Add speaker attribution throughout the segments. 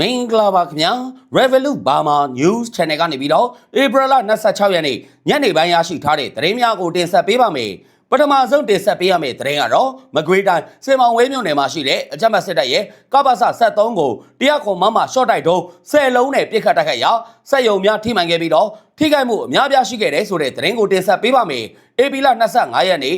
Speaker 1: မင်္ဂလာပါခင်ဗျာ Revolut Burma News Channel ကနေပြီးတော့ April 26ရက်နေ့ညနေပိုင်းရရှိထားတဲ့သတင်းများကိုတင်ဆက်ပေးပါမယ်ပထမဆုံးတင်ဆက်ပေးရမယ့်သတင်းကတော့မကွေးတိုင်းစင်မောင်ဝဲမြို့နယ်မှာရှိတဲ့အကြမ်းဖက်စစ်တပ်ရဲ့ကပ္ပစ73ကိုတရားခွန်မမရှော့တိုက်တုံး10လုံးနဲ့ပြစ်ခတ်တိုက်ခိုက်ရာစက်ယုံများထိမှန်ခဲ့ပြီးတော့ထိခိုက်မှုအများပြားရှိခဲ့တယ်ဆိုတဲ့သတင်းကိုတင်ဆက်ပေးပါမယ်။ AP လ25ရက်နေ့ည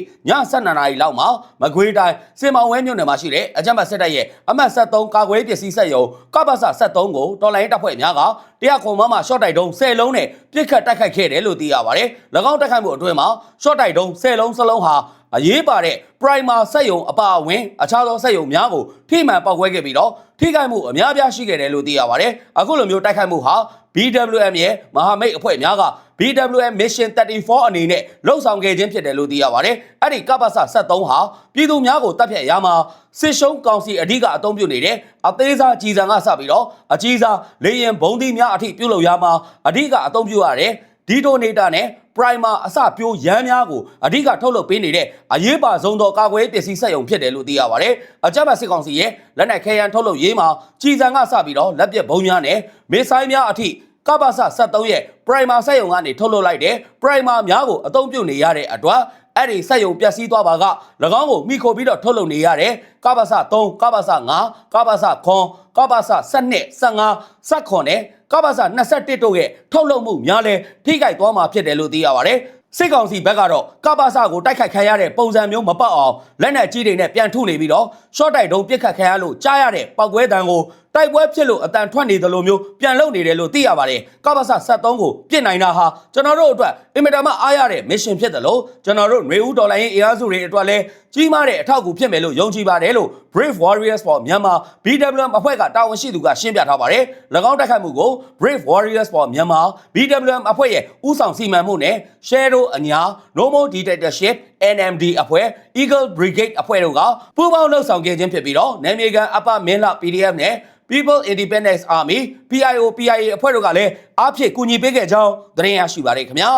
Speaker 1: 7:00နာရီလောက်မှာမကွေးတိုင်းစင်မောင်ဝဲမြို့နယ်မှာရှိတဲ့အကြမ်းဖက်စစ်တပ်ရဲ့အမှတ်73ကာကွယ်ပစ္စည်းစက်ယုံကပ္ပစ73ကိုတော်လိုင်းတပ်ဖွဲ့များကတရားခွန်မမရှော့တိုက်တုံး10လုံးနဲ့ပြစ်ခတ်တိုက်ခိုက်ခဲ့တယ်လို့သိရပါတယ်။၎င်းတိုက်ခိုက်မှုအတွင်းမှာရှော့တိုက်တုံး10လုံးစလုံးဟာ အရေးပါတဲ့ primer စက်ယုံအပါအဝင်အခြားသောစက်ယုံများကိုထိမှန်ပေါက်ကွဲခဲ့ပြီးတော့ထိခိုက်မှုအများပြားရှိခဲ့တယ်လို့သိရပါတယ်။အခုလိုမျိုးတိုက်ခိုက်မှုဟာ BWM ရဲ့မဟာမိတ်အဖွဲ့များက BWM Mission 34အနေနဲ့လှုပ်ဆောင်ခဲ့ခြင်းဖြစ်တယ်လို့သိရပါတယ်။အဲ့ဒီကပ္ပစ73ဟာပြည်သူများကိုတပ်ဖြတ်ရမှာစစ်ရှုံးကောင်စီအဓိကအသုံးပြုနေတဲ့အသေးစားကြီးစံကစပြီးတော့အကြီးစားလေရင်ဘုံသီးများအထိပြုလုပ်ရမှာအဓိကအသုံးပြုရတယ် ဒီတိုနေတာနဲ့ primer အစပြိုးရမ်းများကိုအဓိကထုတ်လုပ်ပေးနေတဲ့အရေးပါဆုံးသောကာကွယ်ပစ္စည်းစက်ရုံဖြစ်တယ်လို့သိရပါတယ်။အကြမ်းဖက်စစ်ကောင်စီရဲ့လက်နက်ခဲယမ်းထုတ်လုပ်ရေးမှာကြီးစံကစပြီးတော့လက်ပစ်ဘုံများနဲ့မစ်ဆိုင်များအထိကပ္ပစ73ရဲ့ primer စက်ရုံကနေထုတ်လုပ်လိုက်တဲ့ primer များကိုအသုံးပြုနေရတဲ့အတွက် အဲ့ဒီစက်ရုံပျက်စီးသွားပါက၎င်းကိုမိခိုပြီးတော့ထုတ်လုပ်နေရတယ်ကပ္ပစ3ကပ္ပစ5ကပ္ပစ9ကပ္ပစ12 15 19နဲ့ကပ္ပစ21တို့ရဲ့ထုတ်လုပ်မှုများလဲထိခိုက်သွားမှာဖြစ်တယ်လို့သိရပါတယ်စစ်ကောင်စီဘက်ကတော့ကပ္ပစကိုတိုက်ခိုက်ခံရတဲ့ပုံစံမျိုးမပတ်အောင်လက်နက်ကြီးတွေနဲ့ပြန်ထုနေပြီးတော့ရှော့တိုက်တုံးပြစ်ခတ်ခံရလို့ကြားရတဲ့ပောက်ကွဲတံကို တိုက်ပွဲဖြစ်လို့အတန်ထွက်နေသလိုမျိုးပြန်လုပ်နေတယ်လို့သိရပါတယ်ကပ္ပစ73ကိုပြစ်နိုင်တာဟာကျွန်တော်တို့အတွက်အင်မတန်မှအားရတဲ့ mission ဖြစ်တယ်လို့ကျွန်တော်တို့ຫນွေဦးဒေါ်လာရင်းအင်အားစုတွေအတွက်လည်းကြီးမားတဲ့အထောက်အကူဖြစ်မယ်လို့ယုံကြည်ပါတယ်လို့ Brave Warriors for Myanmar BWM အဖွဲ့ကတာဝန်ရှိသူကရှင်းပြထားပါတယ်၎င်းတိုက်ခိုက်မှုကို Brave Warriors for Myanmar BWM အဖွဲ့ရဲ့ဦးဆောင်စီမံမှုနဲ့ Shadow အညာ Normal Dictatorship NMD အဖွဲ့ Eagle Brigade အဖွဲ့တို့ကပူးပေါင်းလှုပ်ဆောင်ခဲ့ခြင်းဖြစ်ပြီးတော့နယ်မြေကန်အပမင်းလ PDF နဲ့ People Independence Army PIO PIA အဖွဲ့တို့ကလည်းအားဖြည့်ကူညီပေးခဲ့ကြောင်းသတင်းရရှိပါတယ်ခင်ဗျာ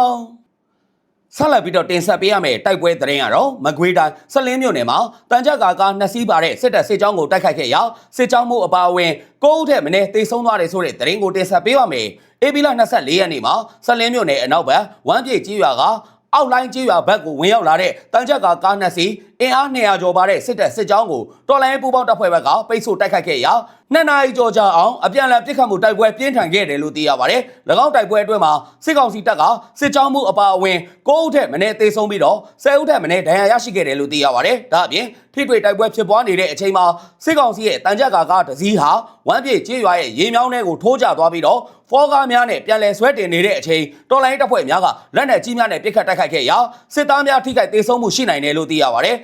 Speaker 1: ဆက်လက်ပြီးတော့တင်ဆက်ပေးရမယ့်တိုက်ပွဲသတင်းကတော့မကွေးတိုင်းစလင်းမြို့နယ်မှာတန်ကြပ်ကာကာနှစ်စီးပါတဲ့စစ်တပ်စစ်ကြောင်းကိုတိုက်ခိုက်ခဲ့ရာစစ်ကြောင်းမှုအပါအဝင်၉ဦးထက်မနည်းတေဆုံးသွားတယ်ဆိုတဲ့သတင်းကိုတင်ဆက်ပေးပါမယ်။အေပီလာ24ရက်နေ့မှာစလင်းမြို့နယ်အနောက်ဘက်ဝမ်းပြေကြီးရွာက အောက်လိုင်းကြီးရွာဘက်ကိုဝင်ရောက်လာတဲ့တန်ကြပ်ကာကားနှစ်စီးအင်အား200ကျော်ပါတဲ့စစ်တပ်စစ်ကြောင်းကိုတော်လိုင်းပူပေါင်းတပ်ဖွဲ့ဘက်ကပိတ်ဆို့တိုက်ခိုက်ခဲ့ရာနှစ်နာရီကျော်ကြာအောင်အပြန်အလှန်ပစ်ခတ်မှုတိုက်ပွဲပြင်းထန်ခဲ့တယ်လို့သိရပါတယ်။၎င်းတိုက်ပွဲအတွင်းမှာစစ်ကောင်စီတပ်ကစစ်ကြောင်းမှုအပါအဝင်9ဦးထက်မနည်းသေဆုံးပြီးတော့10ဦးထက်မနည်းဒဏ်ရာရရှိခဲ့တယ်လို့သိရပါတယ်။ဒါအပြင်ထိတွေ့တိုက်ပွဲဖြစ်ပွားနေတဲ့အချိန်မှာစစ်ကောင်စီရဲ့တန်ကြပ်ကာကတစည်းဟာဝမ်းပြေကျေးရွာရဲ့ရေမြောင်းထဲကိုထိုးကျသွားပြီးတော့ဖောကားများနဲ့ပြန်လည်ဆွဲတင်နေတဲ့အချိန်တော်လိုင်းတပ်ဖွဲ့များကလက်နက်ကြီးများနဲ့ပစ်ခတ်တိုက်ခိုက်ခဲ့ရာစစ်သားများထိခိုက်ဒေဆုံးမှုရှိနိုင်တယ်လို့သိရပါတယ်။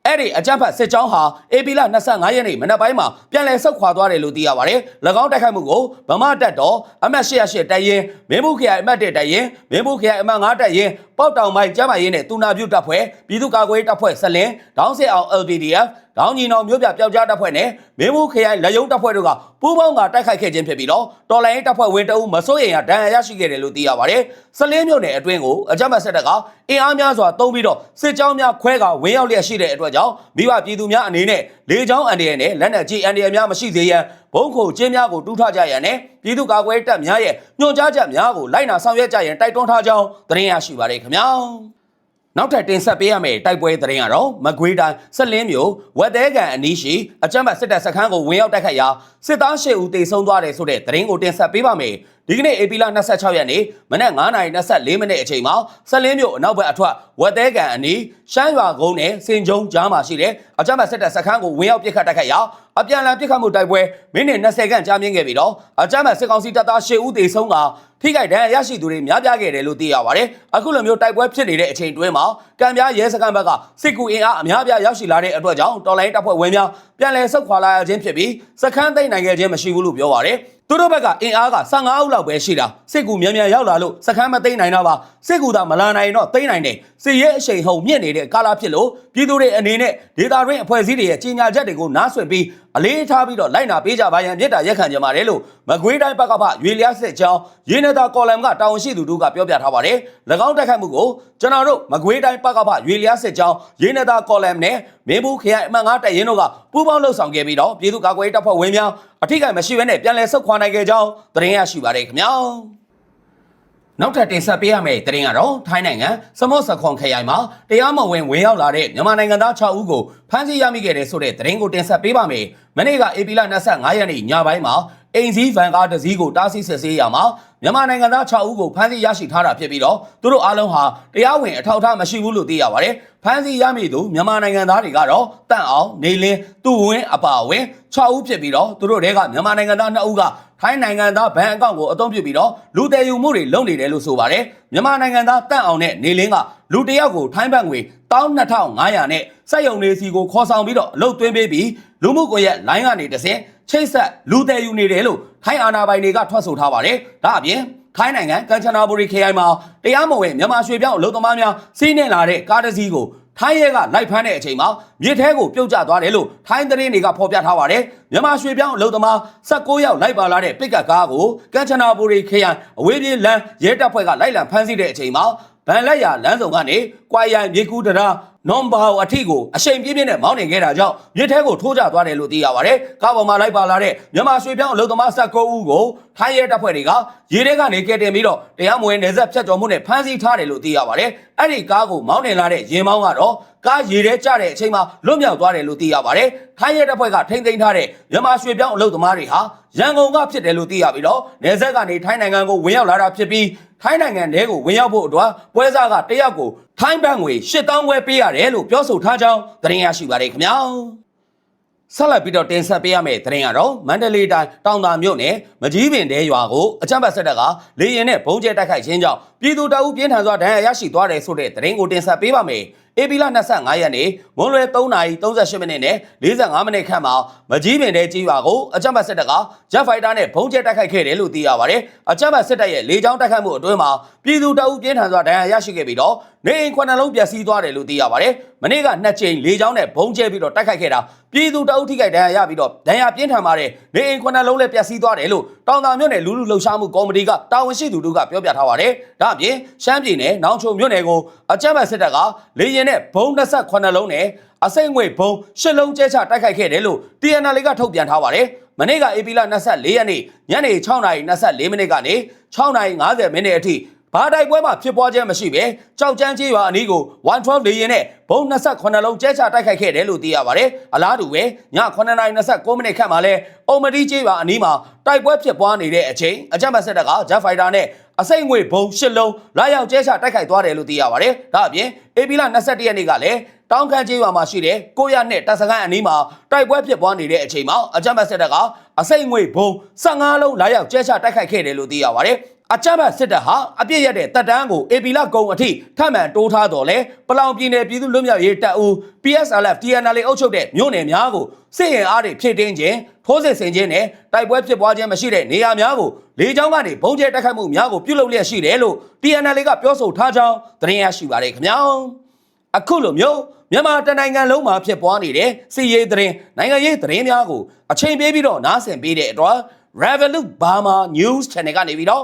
Speaker 1: အဲ့ဒီအကြမ်းဖက်စစ်ကြောင်းဟာအေပီလာ25ရက်နေ့မနက်ပိုင်းမှာပြန်လည်ဆုတ်ခွာသွားတယ်လို့သိရပါတယ်။၎င်းတိုက်ခိုက်မှုကိုဗမာတပ်တော်အမတ်88တပ်ရင်းမင်းဘူးခရိုင်အမတ်1တပ်ရင်းမင်းဘူးခရိုင်အမတ်9တပ်ရင်းပေါက်တောင်ပိုင်းကျမ်းမာရေးနဲ့တူနာပြုတပ်ဖွဲ့ပြည်သူ့ကာကွယ်ရေးတပ်ဖွဲ့ဆက်လင်းဒေါင်းစစ်အောင် LPDF ဒေါင်းညီနောင်မြို့ပြပျောက်ကြားတပ်ဖွဲ့နဲ့မင်းဘူးခရိုင်လက်ယုံတပ်ဖွဲ့တို့ကပူးပေါင်းကတိုက်ခိုက်ခဲ့ခြင်းဖြစ်ပြီးတော့တော်လိုင်းတပ်ဖွဲ့ဝင်တအုပ်မစိုးရိမ်ရဒဏ်ရာရရှိခဲ့တယ်လို့သိရပါတယ်။ဆက်လင်းမြို့နယ်အတွင်းကိုအကြမ်းဖက်စစ်တပ်ကအင်အားများစွာတုံးပြီးတော့စစ်ကြောင်းများခွဲကဝင်ရောက်လျက်ရှိတဲ့အတွက်ကြောင့်မိဘပြည်သူများအနေနဲ့လေကြောင်းအန်ဒီရနဲ့လက်နက်ကြီးအန်ဒီရများမရှိသေးရန်ဘုံခုကျင်းများကိုတူးထကြရန်နဲ့ပြည်သူ့ကာကွယ်တပ်များရဲ့ညွှန်ကြားချက်များကိုလိုက်နာဆောင်ရွက်ကြရန်တိုက်တွန်းထားကြောင်းသတင်းရရှိပါတယ်ခင်ဗျာနောက်ထပ်တင်ဆက်ပေးရမယ့်တိုက်ပွဲသတင်းကတော့မကွေးတိုင်းဆက်လင်းမြို့ဝက်သေးကန်အနီးရှိအကြမ်းဖက်စစ်တပ်စခန်းကိုဝင်ရောက်တိုက်ခိုက်ရာစစ်သား၈ဦးတေဆုံးသွားတယ်ဆိုတဲ့သတင်းကိုတင်ဆက်ပေးပါမယ်ဒီကနေ့ဧပြီလ26ရက်နေ့မနက်9:24မိနစ်အချိန်မှာဆက်လင်းမြို့အနောက်ဘက်အထွက်ဝက်သေးကန်အနီးရှမ်းရွာကုန်းနဲ့စင်ကြုံကြားမှာရှိတဲ့အကြမ်းဖက်စစ်တပ်စခန်းကိုဝင်ရောက်ပစ်ခတ်တိုက်ခိုက်ရာအပြန်အလှန်ပစ်ခတ်မှုတိုက်ပွဲမိနစ်20ခန့်ကြာမြင့်ခဲ့ပြီးတော့အကြမ်းဖက်စစ်ကောင်စီတပ်သား၈ဦးသေဆုံးကထိခိုက်ဒဏ်ရာရရှိသူတွေများပြားခဲ့တယ်လို့သိရပါတယ်။အခုလိုမျိုးတိုက်ပွဲဖြစ်နေတဲ့အချိန်တွင်းမှာကံပြားရဲစခန်းဘက်ကစစ်ကူအင်အားအများပြားရောက်ရှိလာတဲ့အတွက်ကြောင့်တော်လိုင်းတပ်ဖွဲ့ဝင်များ ပြန်လည်ဆုတ်ခွာလာရခြင်းဖြစ်ပြီးစခန်းသိမ်းနိုင်ခဲ့ခြင်းမရှိဘူးလို့ပြောပါတယ်။သူတို့ဘက်ကအင်အားက15ဦးလောက်ပဲရှိတာစစ်ကူမြန်မြန်ရောက်လာလို့စခန်းမသိမ်းနိုင်တော့ပါစစ်ကူသာမလာနိုင်တော့သိမ်းနိုင်တယ်စစ်ရဲအရှိန်ဟုန်မြင့်နေတဲ့ကာလာဖြစ်လို့ပြည်သူတွေအနေနဲ့ဒေတာရင်းအဖွဲ့အစည်းတွေရဲ့ကြီးညာချက်တွေကိုနားဆွင့်ပြီး အလေးထားပြီးတော့လိုက်နာပေးကြပါရန်မြစ်တာရက်ခံကြပါတယ်လို့မကွေးတိုင်းဘက်ကဖရွေလျားစစ်ကြောင်းရင်းနေတာကော်လမ်ကတာဝန်ရှိသူတို့ကပြောပြထားပါတယ်၎င်းတက်ခတ်မှုကိုကျွန်တော်တို့မကွေးတိုင်းဘက်ကဖရွေလျားစစ်ကြောင်းရင်းနေတာကော်လမ်နဲ့မင်းဘူးခရိုင်အမှန်9တပ်ရင်းတို့ကပူးပေါင်းလှုပ်ဆောင်ခဲ့ပြီးတော့ပြည်သူ့ကာကွယ်ရေးတပ်ဖွဲ့ဝင်များအထိကိမရှိဘဲနဲ့ပြန်လည်ဆုတ်ခွာနိုင်ခဲ့ကြောင်းသတင်းရရှိပါတယ်ခင်ဗျာ နောက်ထပ်တင်ဆက်ပေးရမယ့်သတင်းကတော့ထိုင်းနိုင်ငံစမော့စခွန်ခရိုင်မှာတရားမဝင်ဝင်ရောက်လာတဲ့မြန်မာနိုင်ငံသား6ဦးကိုဖမ်းဆီးရမိခဲ့တဲ့ဆိုတဲ့သတင်းကိုတင်ဆက်ပေးပါမယ်။မနေ့ကဧပြီလ25ရက်နေ့ညပိုင်းမှာအိမ်စည်းဗန်ကားတစ်စီးကိုတားဆီးစစ်ဆေးရမှာမြန်မာနိုင်ငံသား6ဦးကိုဖမ်းဆီးရရှိထားတာဖြစ်ပြီးတော့သူတို့အားလုံးဟာတရားဝင်အထောက်အထားမရှိဘူးလို့သိရပါတယ်။ဖမ်းဆီးရမိသူမြန်မာနိုင်ငံသားတွေကတော့တန့်အောင်နေလင်းသူဝင်းအပါအဝင်6ဦးဖြစ်ပြီးတော့သူတို့တွေကမြန်မာနိုင်ငံသား2ဦးက ထိုင်းနိုင်ငံသားဘဏ်အကောင့်ကိုအသုံးပြုပြီးတော့လူတည်ယူမှုတွေလုပ်နေတယ်လို့ဆိုပါတယ်မြန်မာနိုင်ငံသားတန့်အောင်နဲ့နေလင်းကလူတစ်ယောက်ကိုထိုင်းဘတ်ငွေ12500နဲ့စက်ယုံနေစီကိုခေါ်ဆောင်ပြီးတော့အလုပ်သွင်းပေးပြီးလူမှုကွန်ရက်လိုင်းကနေတဆင့်ချိတ်ဆက်လူတည်ယူနေတယ်လို့ထိုင်းအာဏာပိုင်တွေကထွက်ဆိုထားပါတယ်ဒါအပြင်ထိုင်းနိုင်ငံကန်ချနာဘူရီခရိုင်မှာတရားမဝင်မြန်မာရွှေပြောင်းအလုပ်သမားများစီးနှင်လာတဲ့ကားတစ်စီးကို ထိုင်းရဲကလိုက်ဖမ်းတဲ့အချိန်မှာမြစ်ထဲကိုပြုတ်ကျသွားတယ်လို့ထိုင်းသတင်းတွေကဖော်ပြထားပါတယ်မြန်မာရွှေပြောင်းအလုပ်သမား16ယောက်လိုက်ပါလာတဲ့ပစ်ကပ်ကားကိုကန်ချနာဘူရီခရိုင်အဝေးပြေးလမ်းရဲတပ်ဖွဲ့ကလိုက်လံဖမ်းဆီးတဲ့အချိန်မှာ ဗန်လက်ရလမ်းဆောင်ကနေကွာရိုင်မြေကူးတရာနွန်ဘာအထီကိုအရှိန်ပြင်းပြင်းနဲ့မောင်းနေခဲ့တာကြောင့်မြစ်ထဲကိုထိုးကျသွားတယ်လို့သိရပါတယ်။ကားပေါ်မှာလိုက်ပါလာတဲ့မြန်မာရွှေပြောင်းအလုပ်သမား19ဦးကိုထိုင်းရဲတပ်ဖွဲ့တွေကရေထဲကနေကယ်တင်ပြီးတော့တရားမဝင်နေဆက်ဖြတ်ကျော်မှုနဲ့ဖမ်းဆီးထားတယ်လို့သိရပါတယ်။အဲ့ဒီကားကိုမောင်းနေလာတဲ့ရင်မောင်းကတော့ကားရေထဲကျတဲ့အချိန်မှာလွတ်မြောက်သွားတယ်လို့သိရပါတယ်။ထိုင်းရဲတပ်ဖွဲ့ကထိမ့်သိမ်းထားတဲ့မြန်မာရွှေပြောင်းအလုပ်သမားတွေဟာရန်ကုန်ကဖြစ်တယ်လို့သိရပြီးတော့နေဆက်ကနေထိုင်းနိုင်ငံကိုဝင်ရောက်လာတာဖြစ်ပြီး ထိုင်းနိုင်ငံထဲကိုဝင်ရောက်ဖို့အတွက်ပွဲစားကတယောက်ကိုထိုင်းဘတ်ငွေ8000ခွဲပေးရတယ်လို့ပြောဆိုထားကြောင်းသတင်းရရှိပါတယ်ခင်ဗျာဆက်လက်ပြီးတော့တင်ဆက်ပေးရမယ့်သတင်းကတော့မန္တလေးတိုင်းတောင်သာမြို့နယ်မကြီးပင်တဲရွာကိုအကြမ်းဖက်စစ်တပ်ကလေရင်နဲ့ဘုံကျဲတိုက်ခိုက်ခြင်းကြောင့်ပြည်သူတအုပ်ပြင်းထန်စွာဒဏ်ရာရရှိသွားတယ်ဆိုတဲ့သတင်းကိုတင်ဆက်ပေးပါမယ်။ ဧပြီလ25ရက်နေ့မွန်းလွဲ3:38မိနစ်နဲ့45မိနစ်ခန့်မှာမကြီးပင်တဲကြီးရွာကိုအကြမ်းဖက်စစ်တပ်ကဂျက်ဖိုက်တာနဲ့ဘုံကျဲတိုက်ခိုက်ခဲ့တယ်လို့သိရပါတယ်။အကြမ်းဖက်စစ်တပ်ရဲ့လေကြောင်းတိုက်ခိုက်မှုအတွင်းမှာပြည်သူတအုပ်ပြင်းထန်စွာဒဏ်ရာရရှိခဲ့ပြီးတော့နေအိမ်ခုနှစ်လုံးပျက်စီးသွားတယ်လို့သိရပါတယ်။ မနေ့ကနှစ်ကြိမ်လေကြောင်းနဲ့ဘုံကျဲပြီးတော့တိုက်ခိုက်ခဲ့တာပြည်သူတအုပ်ထိခိုက်ဒဏ်ရာရပြီးတော့ဒဏ်ရာပြင်းထန်ပါတယ်။နေအိမ်ခုနှစ်လုံးလည်းပျက်စီးသွားတယ်လို့တောင်သာမြို့နယ်လူလူလှုပ်ရှားမှုကော်မတီကတာဝန်ရှိသူတို့ကပြောပြထားပါတယ်။ဒါအပြင်ရှမ်းပြည်နယ်နောင်ချုံမြို့နယ်ကိုအကြမ်းဖက်စစ်တပ်ကလေရင်နဲ့ဘုံ28လုံးနဲ့အစိမ့်ငွေဘုံ10လုံးကျဲချတိုက်ခိုက်ခဲ့တယ်လို့ TNL ကထုတ်ပြန်ထားပါတယ်။မနေ့ကဧပြီလ24ရက်နေ့ညနေ6:24မိနစ်ကနေ6:50မိနစ်အထိ ဘာတိုက်ပွဲမှာဖြစ်ပွားခြင်းမရှိဘဲကြောက်ကြမ်းကြီးရွာအနီးကို112လေရင်နဲ့ဘုံ28လုံးကျဲချတိုက်ခိုက်ခဲ့တယ်လို့သိရပါတယ်။အလားတူပဲည9:29မိနစ်ခန့်မှာလဲအုံမတီကြီးရွာအနီးမှာတိုက်ပွဲဖြစ်ပွားနေတဲ့အချိန်အကြမ်းဖက်စစ်တပ်ကဂျက်ဖိုက်တာနဲ့အစိမ့်ငွေဘုံ၈လုံးလာရောက်ကျဲချတိုက်ခိုက်သွားတယ်လို့သိရပါတယ်။ဒါအပြင်ဧပြီလ22ရက်နေ့ကလည်းတောင်ခမ်းကျေးရွာမှာရှိတဲ့ကိုရနဲ့တပ်စခန်းအနီးမှာတိုက်ပွဲဖြစ်ပွားနေတဲ့အချိန်မှာအကြမ်းဖက်စစ်တပ်ကအစိမ့်ငွေဘုံ15လုံးလာရောက်ကျဲချတိုက်ခိုက်ခဲ့တယ်လို့သိရပါတယ်။ အကြမ်းဖက်စစ်တပ်ဟာအပြစ်ရတဲ့တပ်တန်းကိုအေပီလကုံအထိထပ်မံတိုးထားတော်လဲပလောင်ပြည်နယ်ပြည်သူ့လွတ်မြောက်ရေးတပ်ဦး PSLF TNL အုပ်ချုပ်တဲ့မြို့နယ်များကိုစစ်ရင်အားတွေဖြည့်တင်းခြင်းထိုးစစ်ဆင်ခြင်းနဲ့တိုက်ပွဲဖြစ်ပွားခြင်းမရှိတဲ့နေရာများကိုလေကြောင်းကနေဘုံကျဲတိုက်ခိုက်မှုများကိုပြုလုပ်လျက်ရှိတယ်လို့ TNL ကပြောဆိုထားကြောင်းသတင်းရရှိပါတယ်ခင်ဗျာအခုလိုမျိုးမြန်မာတနိုင်ငံလုံးမှာဖြစ်ပွားနေတဲ့စီရေးသတင်းနိုင်ငံရေးသတင်းများကိုအချိန်ပေးပြီးတော့နားဆင်ပေးတဲ့အတွက် Revolut Burma News Channel ကနေပြီးတော့